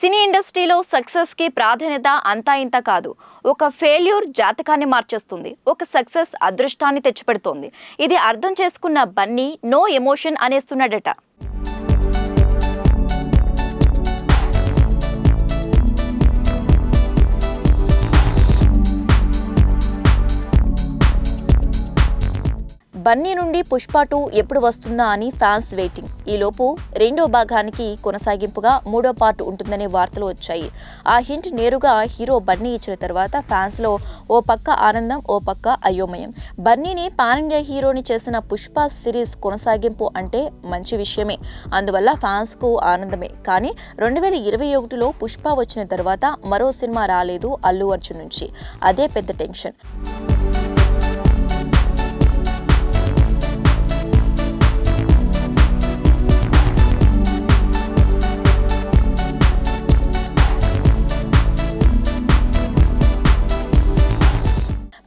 సినీ ఇండస్ట్రీలో సక్సెస్కి ప్రాధాన్యత అంతా ఇంత కాదు. ఒక ఫెయిల్యూర్ జాతకాన్ని మార్చేస్తుంది. ఒక సక్సెస్ అదృష్టాన్ని తెచ్చిపెడుతోంది. ఇది అర్థం చేసుకున్న బన్నీ నో ఎమోషన్ అనేస్తున్నాడట. బన్నీ నుండి పుష్ప టూ ఎప్పుడు వస్తుందా అని ఫ్యాన్స్ వెయిటింగ్. ఈలోపు రెండో భాగానికి కొనసాగింపుగా మూడో పార్ట్ ఉంటుందనే వార్తలు వచ్చాయి. ఆ హింట్ నేరుగా హీరో బన్నీ ఇచ్చిన తర్వాత ఫ్యాన్స్లో ఓ పక్క ఆనందం ఓ పక్క అయోమయం. బన్నీని పాన్ ఇండియా హీరోని చేసిన పుష్ప సిరీస్ కొనసాగింపు అంటే మంచి విషయమే. అందువల్ల ఫ్యాన్స్కు ఆనందమే. కానీ రెండు వేల ఇరవై ఒకటిలో పుష్ప వచ్చిన తర్వాత మరో సినిమా రాలేదు అల్లు అర్జున్ నుంచి. అదే పెద్ద టెన్షన్.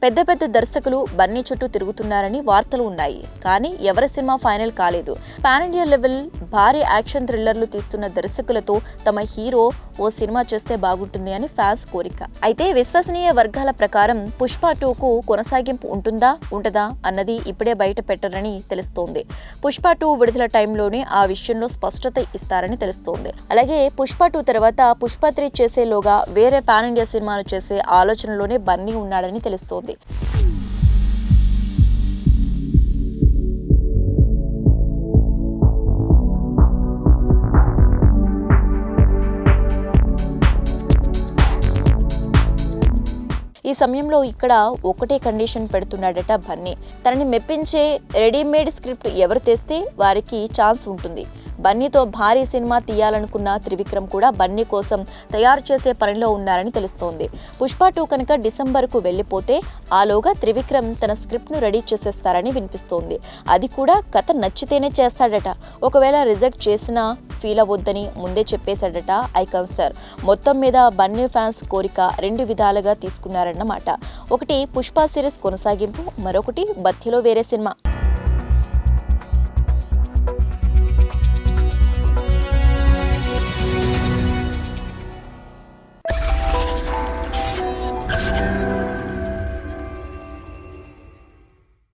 పెద్ద పెద్ద దర్శకులు బన్నీ చుట్టూ తిరుగుతున్నారని వార్తలు ఉన్నాయి. కానీ ఎవరి సినిమా ఫైనల్ కాలేదు. పాన్ ఇండియా లెవెల్ భారీ యాక్షన్ థ్రిల్లర్లు తీస్తున్న దర్శకులతో తమ హీరో ఓ సినిమా చేస్తే బాగుంటుంది అని ఫ్యాన్స్ కోరిక. అయితే విశ్వసనీయ వర్గాల ప్రకారం పుష్ప టూకు కొనసాగింపు ఉంటుందా ఉంటదా అన్నది ఇప్పుడే బయట పెట్టరని తెలుస్తోంది. పుష్ప టూ విడుదల టైంలోనే ఆ విషయంలో స్పష్టత ఇస్తారని తెలుస్తోంది. అలాగే పుష్ప టూ తర్వాత పుష్ప త్రీ చేసేలోగా వేరే పాన్ ఇండియా సినిమాను చేసే ఆలోచనలోనే బన్నీ ఉన్నాడని తెలుస్తోంది. ఈ సమయంలో ఇక్కడ ఒకటే కండిషన్ పెడుతున్నాడట బన్నీ. తనని మెప్పించే రెడీమేడ్ స్క్రిప్ట్ ఎవరు తెస్తే వారికి ఛాన్స్ ఉంటుంది. బన్నీతో భారీ సినిమా తీయాలనుకున్న త్రివిక్రమ్ కూడా బన్నీ కోసం తయారు చేసే పనిలో ఉన్నారని తెలుస్తోంది. పుష్ప టూ కనుక డిసెంబర్కు వెళ్ళిపోతే ఆలోగా త్రివిక్రమ్ తన స్క్రిప్ట్ను రెడీ చేసేస్తారని వినిపిస్తోంది. అది కూడా కథ నచ్చితేనే చేస్తాడట. ఒకవేళ రిజెక్ట్ చేసినా ఫీల్ అవ్వొద్దని ముందే చెప్పేశాడట ఐకాన్ స్టార్. మొత్తం మీద బన్నీ ఫ్యాన్స్ కోరిక రెండు విధాలుగా తీసుకున్నారన్నమాట. ఒకటి పుష్ప సిరీస్ కొనసాగింపు మరొకటి బత్తిలో వేరే సినిమా.